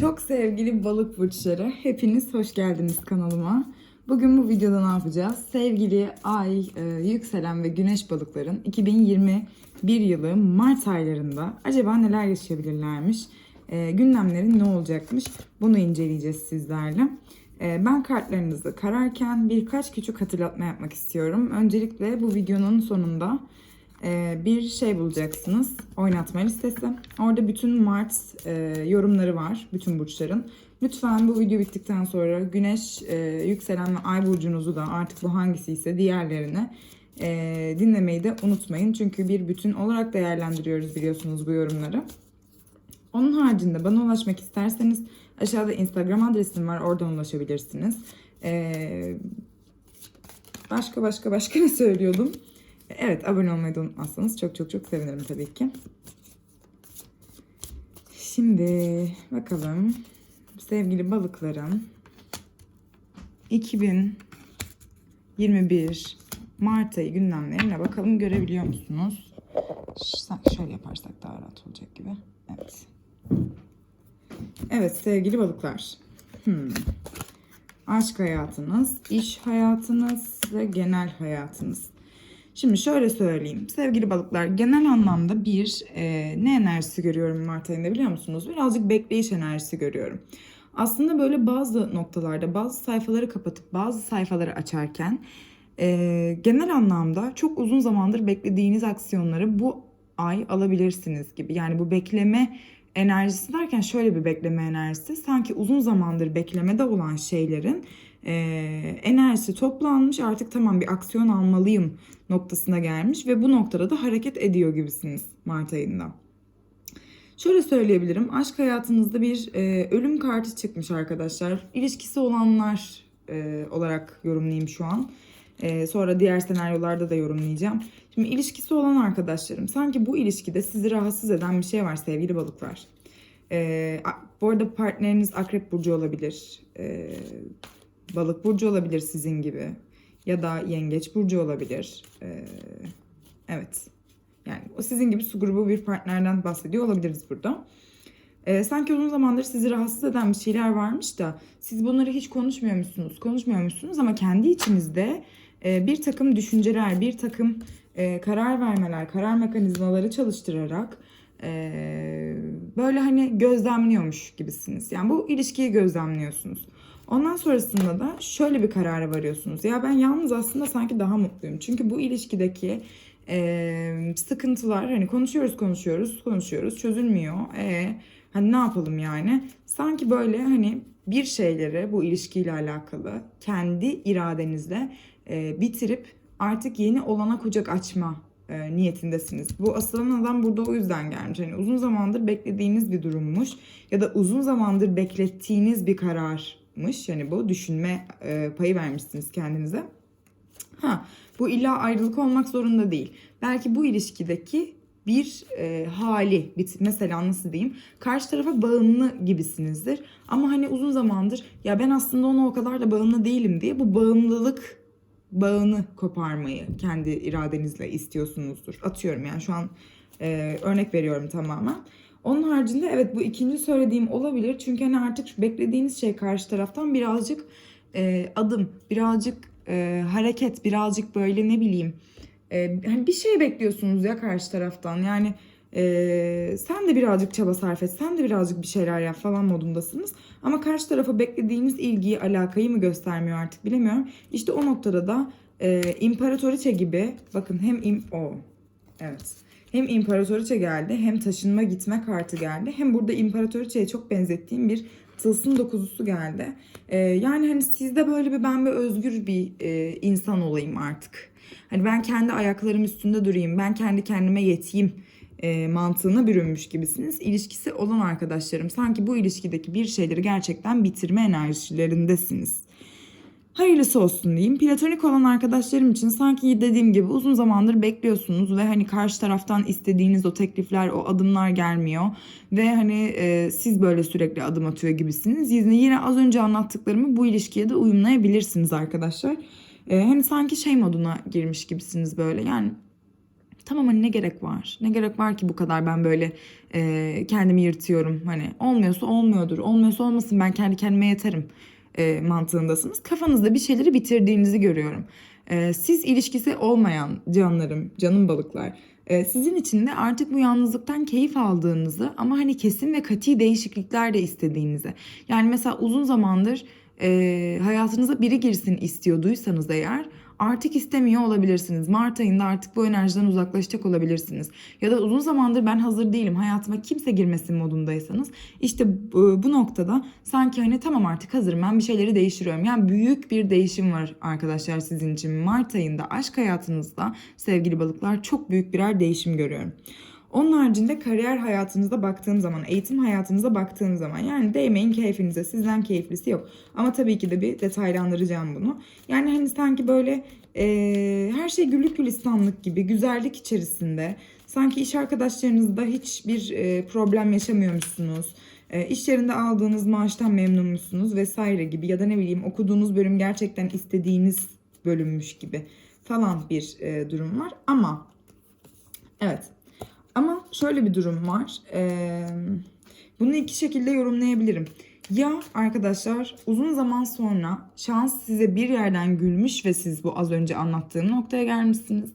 Çok sevgili balık burçları, hepiniz hoş geldiniz kanalıma. Bugün bu videoda ne yapacağız? Sevgili ay, e, yükselen ve güneş balıkların 2021 yılı Mart aylarında acaba neler yaşayabilirlermiş? E, gündemleri ne olacakmış? Bunu inceleyeceğiz sizlerle. E, ben kartlarınızı kararken birkaç küçük hatırlatma yapmak istiyorum. Öncelikle bu videonun sonunda bir şey bulacaksınız. Oynatma listesi. Orada bütün Mart e, yorumları var. Bütün burçların. Lütfen bu video bittikten sonra Güneş, e, Yükselen ve Ay burcunuzu da artık bu hangisi ise diğerlerini e, dinlemeyi de unutmayın. Çünkü bir bütün olarak değerlendiriyoruz biliyorsunuz bu yorumları. Onun haricinde bana ulaşmak isterseniz aşağıda Instagram adresim var. Oradan ulaşabilirsiniz. E, başka başka başka ne söylüyordum? Evet abone olmayı da unutmazsanız çok çok çok sevinirim tabii ki. Şimdi bakalım sevgili balıklarım 2021 Mart ayı gündemlerine bakalım görebiliyor musunuz? Şöyle yaparsak daha rahat olacak gibi. Evet. Evet sevgili balıklar. Hmm. Aşk hayatınız, iş hayatınız ve genel hayatınız. Şimdi şöyle söyleyeyim. Sevgili balıklar genel anlamda bir e, ne enerjisi görüyorum Mart ayında biliyor musunuz? Birazcık bekleyiş enerjisi görüyorum. Aslında böyle bazı noktalarda bazı sayfaları kapatıp bazı sayfaları açarken e, genel anlamda çok uzun zamandır beklediğiniz aksiyonları bu ay alabilirsiniz gibi. Yani bu bekleme enerjisi derken şöyle bir bekleme enerjisi. Sanki uzun zamandır beklemede olan şeylerin e, enerjisi toplanmış artık tamam bir aksiyon almalıyım noktasına gelmiş ve bu noktada da hareket ediyor gibisiniz Mart ayında. Şöyle söyleyebilirim. Aşk hayatınızda bir e, ölüm kartı çıkmış arkadaşlar. İlişkisi olanlar e, olarak yorumlayayım şu an. E, sonra diğer senaryolarda da yorumlayacağım. Şimdi ilişkisi olan arkadaşlarım sanki bu ilişkide sizi rahatsız eden bir şey var sevgili balıklar. E, bu arada partneriniz akrep burcu olabilir. E, balık burcu olabilir sizin gibi. Ya da yengeç burcu olabilir. E, evet. Yani o sizin gibi su grubu bir partnerden bahsediyor olabiliriz burada. Ee, sanki uzun zamandır sizi rahatsız eden bir şeyler varmış da siz bunları hiç konuşmuyormuşsunuz, konuşmuyormuşsunuz ama kendi içinizde e, bir takım düşünceler, bir takım e, karar vermeler, karar mekanizmaları çalıştırarak e, böyle hani gözlemliyormuş gibisiniz. Yani bu ilişkiyi gözlemliyorsunuz. Ondan sonrasında da şöyle bir karara varıyorsunuz. Ya ben yalnız aslında sanki daha mutluyum. Çünkü bu ilişkideki e, sıkıntılar hani konuşuyoruz konuşuyoruz konuşuyoruz çözülmüyor. E, hani ne yapalım yani? Sanki böyle hani bir şeyleri bu ilişkiyle alakalı kendi iradenizle e, bitirip artık yeni olana kucak açma e, niyetindesiniz. Bu asılan adam burada o yüzden gelmiş. Hani uzun zamandır beklediğiniz bir durummuş ya da uzun zamandır beklettiğiniz bir kararmış. Yani bu düşünme e, payı vermişsiniz kendinize. Ha, bu illa ayrılık olmak zorunda değil. Belki bu ilişkideki bir e, hali, bir, mesela nasıl diyeyim, karşı tarafa bağımlı gibisinizdir. Ama hani uzun zamandır ya ben aslında ona o kadar da bağımlı değilim diye bu bağımlılık bağını koparmayı kendi iradenizle istiyorsunuzdur. Atıyorum yani şu an e, örnek veriyorum tamamen. Onun haricinde evet bu ikinci söylediğim olabilir. Çünkü hani artık beklediğiniz şey karşı taraftan birazcık e, adım, birazcık e, hareket, birazcık böyle ne bileyim e, hani bir şey bekliyorsunuz ya karşı taraftan. Yani e, sen de birazcık çaba sarf et, sen de birazcık bir şeyler yap falan modundasınız. Ama karşı tarafa beklediğiniz ilgiyi, alakayı mı göstermiyor artık bilemiyorum. İşte o noktada da e, imparatoriçe gibi bakın hem im o evet hem imparatoriçe geldi hem taşınma gitme kartı geldi. Hem burada imparatoriçeye çok benzettiğim bir tılsım dokuzusu geldi. Ee, yani hani sizde böyle bir ben bir özgür bir e, insan olayım artık. Hani ben kendi ayaklarım üstünde durayım, ben kendi kendime yeteyim e, mantığına bürünmüş gibisiniz. İlişkisi olan arkadaşlarım sanki bu ilişkideki bir şeyleri gerçekten bitirme enerjilerindesiniz. Hayırlısı olsun diyeyim. Platonik olan arkadaşlarım için sanki dediğim gibi uzun zamandır bekliyorsunuz ve hani karşı taraftan istediğiniz o teklifler, o adımlar gelmiyor. Ve hani e, siz böyle sürekli adım atıyor gibisiniz. Yine, yine az önce anlattıklarımı bu ilişkiye de uyumlayabilirsiniz arkadaşlar. E, hani sanki şey moduna girmiş gibisiniz böyle. Yani Tamam hani ne gerek var? Ne gerek var ki bu kadar ben böyle e, kendimi yırtıyorum. Hani olmuyorsa olmuyordur. Olmuyorsa olmasın ben kendi kendime yeterim e, mantığındasınız. Kafanızda bir şeyleri bitirdiğinizi görüyorum. E, siz ilişkisi olmayan canlarım, canım balıklar. e, sizin için de artık bu yalnızlıktan keyif aldığınızı ama hani kesin ve kati değişiklikler de istediğinizi. Yani mesela uzun zamandır e, hayatınıza biri girsin istiyorduysanız eğer artık istemiyor olabilirsiniz. Mart ayında artık bu enerjiden uzaklaşacak olabilirsiniz. Ya da uzun zamandır ben hazır değilim hayatıma kimse girmesin modundaysanız işte bu, noktada sanki hani tamam artık hazırım ben bir şeyleri değiştiriyorum. Yani büyük bir değişim var arkadaşlar sizin için. Mart ayında aşk hayatınızda sevgili balıklar çok büyük birer değişim görüyorum. Onun haricinde kariyer hayatınıza baktığım zaman, eğitim hayatınıza baktığım zaman yani değmeyin keyfinize, sizden keyiflisi yok. Ama tabii ki de bir detaylandıracağım bunu. Yani hani sanki böyle e, her şey güllük gülistanlık gibi güzellik içerisinde. Sanki iş arkadaşlarınızda hiçbir e, problem yaşamıyormuşsunuz. İş yerinde aldığınız maaştan memnunmuşsunuz vesaire gibi ya da ne bileyim okuduğunuz bölüm gerçekten istediğiniz bölümmüş gibi falan bir e, durum var. Ama evet ama şöyle bir durum var. Ee, bunu iki şekilde yorumlayabilirim. Ya arkadaşlar uzun zaman sonra şans size bir yerden gülmüş ve siz bu az önce anlattığım noktaya gelmişsiniz.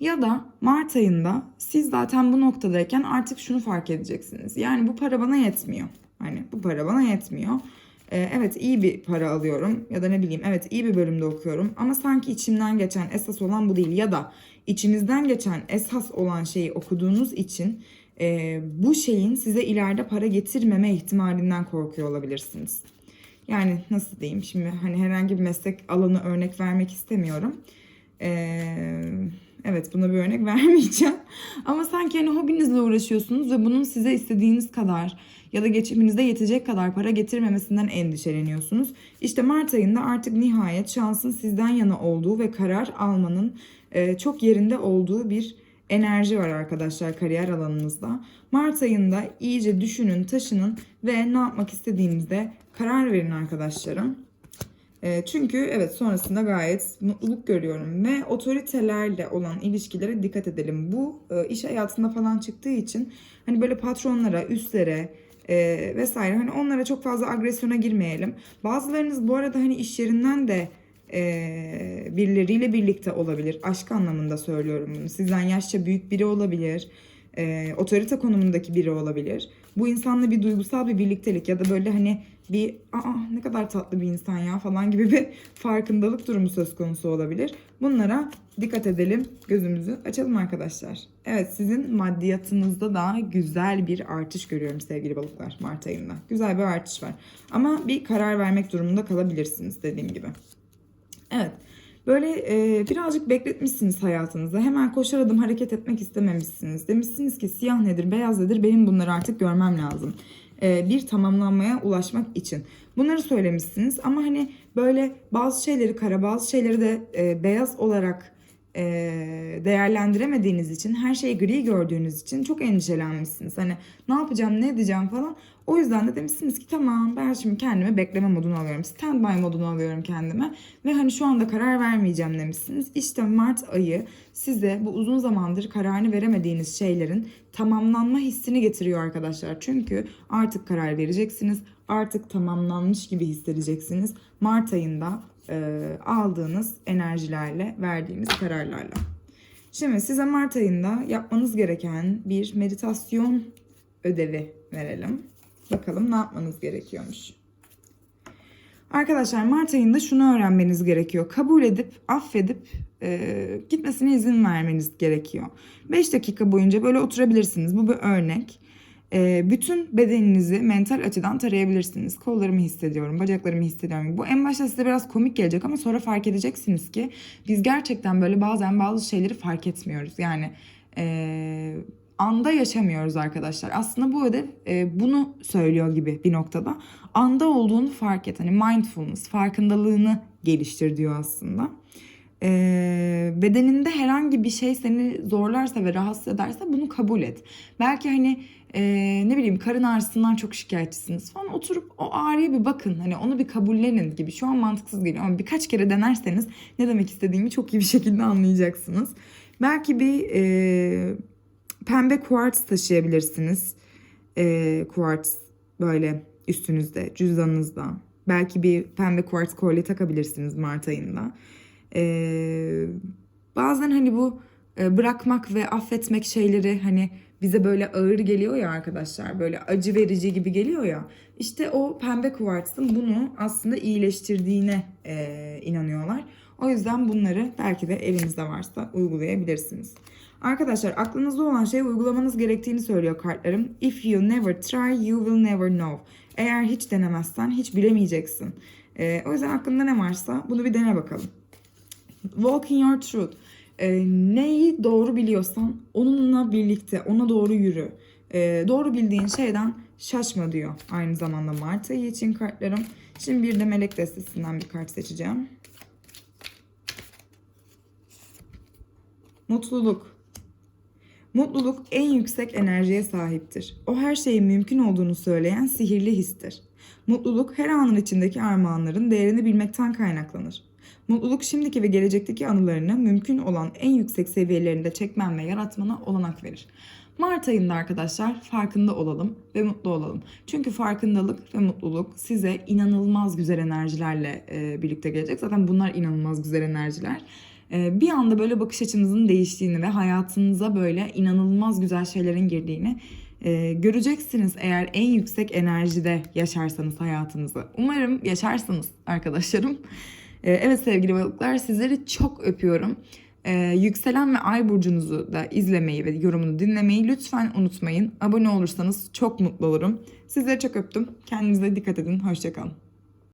Ya da Mart ayında siz zaten bu noktadayken artık şunu fark edeceksiniz. Yani bu para bana yetmiyor. Hani bu para bana yetmiyor. Ee, evet iyi bir para alıyorum ya da ne bileyim evet iyi bir bölümde okuyorum ama sanki içimden geçen esas olan bu değil ya da içinizden geçen esas olan şeyi okuduğunuz için e, bu şeyin size ileride para getirmeme ihtimalinden korkuyor olabilirsiniz. Yani nasıl diyeyim şimdi hani herhangi bir meslek alanı örnek vermek istemiyorum. Ee, evet buna bir örnek vermeyeceğim. Ama sanki hani hobinizle uğraşıyorsunuz ve bunun size istediğiniz kadar ya da geçiminizde yetecek kadar para getirmemesinden endişeleniyorsunuz. İşte Mart ayında artık nihayet şansın sizden yana olduğu ve karar almanın e, çok yerinde olduğu bir enerji var arkadaşlar kariyer alanınızda. Mart ayında iyice düşünün, taşının ve ne yapmak istediğinizde karar verin arkadaşlarım. E, çünkü evet sonrasında gayet mutluluk görüyorum ve otoritelerle olan ilişkilere dikkat edelim. Bu e, iş hayatında falan çıktığı için hani böyle patronlara, üstlere e, vesaire hani onlara çok fazla agresyona girmeyelim. Bazılarınız bu arada hani iş yerinden de e, birileriyle birlikte olabilir. Aşk anlamında söylüyorum bunu. Sizden yaşça büyük biri olabilir. E, otorite konumundaki biri olabilir. Bu insanla bir duygusal bir birliktelik ya da böyle hani bir aa ne kadar tatlı bir insan ya falan gibi bir farkındalık durumu söz konusu olabilir. Bunlara dikkat edelim, gözümüzü açalım arkadaşlar. Evet sizin maddiyatınızda da güzel bir artış görüyorum sevgili balıklar Mart ayında. Güzel bir artış var. Ama bir karar vermek durumunda kalabilirsiniz dediğim gibi. Evet. Böyle e, birazcık bekletmişsiniz hayatınızda. Hemen koşar adım hareket etmek istememişsiniz. Demişsiniz ki siyah nedir, beyaz nedir benim bunları artık görmem lazım. E, bir tamamlanmaya ulaşmak için. Bunları söylemişsiniz ama hani böyle bazı şeyleri kara bazı şeyleri de e, beyaz olarak e, değerlendiremediğiniz için her şeyi gri gördüğünüz için çok endişelenmişsiniz. Hani ne yapacağım ne edeceğim falan. O yüzden de demişsiniz ki tamam ben şimdi kendimi bekleme modunu alıyorum. Standby modunu alıyorum kendime. Ve hani şu anda karar vermeyeceğim demişsiniz. İşte Mart ayı size bu uzun zamandır kararını veremediğiniz şeylerin tamamlanma hissini getiriyor arkadaşlar. Çünkü artık karar vereceksiniz. Artık tamamlanmış gibi hissedeceksiniz. Mart ayında e, aldığınız enerjilerle, verdiğiniz kararlarla. Şimdi size Mart ayında yapmanız gereken bir meditasyon ödevi verelim. Bakalım ne yapmanız gerekiyormuş. Arkadaşlar Mart ayında şunu öğrenmeniz gerekiyor. Kabul edip, affedip e, gitmesine izin vermeniz gerekiyor. 5 dakika boyunca böyle oturabilirsiniz. Bu bir örnek. E, bütün bedeninizi mental açıdan tarayabilirsiniz. Kollarımı hissediyorum, bacaklarımı hissediyorum. Bu en başta size biraz komik gelecek ama sonra fark edeceksiniz ki biz gerçekten böyle bazen bazı şeyleri fark etmiyoruz. Yani e, anda yaşamıyoruz arkadaşlar. Aslında bu ödev e, bunu söylüyor gibi bir noktada. Anda olduğunu fark et. Hani mindfulness, farkındalığını geliştir diyor aslında. E, bedeninde herhangi bir şey seni zorlarsa ve rahatsız ederse bunu kabul et. Belki hani e, ne bileyim karın ağrısından çok şikayetçisiniz falan oturup o ağrıya bir bakın. Hani onu bir kabullenin gibi. Şu an mantıksız geliyor ama birkaç kere denerseniz ne demek istediğimi çok iyi bir şekilde anlayacaksınız. Belki bir e, pembe kuartz taşıyabilirsiniz. E, kuartz böyle üstünüzde, cüzdanınızda. Belki bir pembe kuartz kolye takabilirsiniz Mart ayında. E, bazen hani bu e, bırakmak ve affetmek şeyleri hani bize böyle ağır geliyor ya arkadaşlar. Böyle acı verici gibi geliyor ya. İşte o pembe kuvartsın bunu aslında iyileştirdiğine e, inanıyorlar. O yüzden bunları belki de elinizde varsa uygulayabilirsiniz. Arkadaşlar aklınızda olan şeyi uygulamanız gerektiğini söylüyor kartlarım. If you never try, you will never know. Eğer hiç denemezsen hiç bilemeyeceksin. E, o yüzden aklında ne varsa bunu bir dene bakalım. Walk in your truth. E, neyi doğru biliyorsan onunla birlikte ona doğru yürü. E, doğru bildiğin şeyden şaşma diyor aynı zamanda Mart ayı için kartlarım. Şimdi bir de melek destesinden bir kart seçeceğim. Mutluluk. Mutluluk en yüksek enerjiye sahiptir. O her şeyin mümkün olduğunu söyleyen sihirli histir. Mutluluk her anın içindeki armağanların değerini bilmekten kaynaklanır. Mutluluk şimdiki ve gelecekteki anılarını mümkün olan en yüksek seviyelerinde çekmen ve yaratmana olanak verir. Mart ayında arkadaşlar farkında olalım ve mutlu olalım. Çünkü farkındalık ve mutluluk size inanılmaz güzel enerjilerle e, birlikte gelecek. Zaten bunlar inanılmaz güzel enerjiler. E, bir anda böyle bakış açınızın değiştiğini ve hayatınıza böyle inanılmaz güzel şeylerin girdiğini e, göreceksiniz eğer en yüksek enerjide yaşarsanız hayatınızı. Umarım yaşarsınız arkadaşlarım. E, evet sevgili balıklar sizleri çok öpüyorum. Ee, yükselen ve ay burcunuzu da izlemeyi ve yorumunu dinlemeyi lütfen unutmayın. Abone olursanız çok mutlu olurum. Sizleri çok öptüm. Kendinize dikkat edin. Hoşçakalın.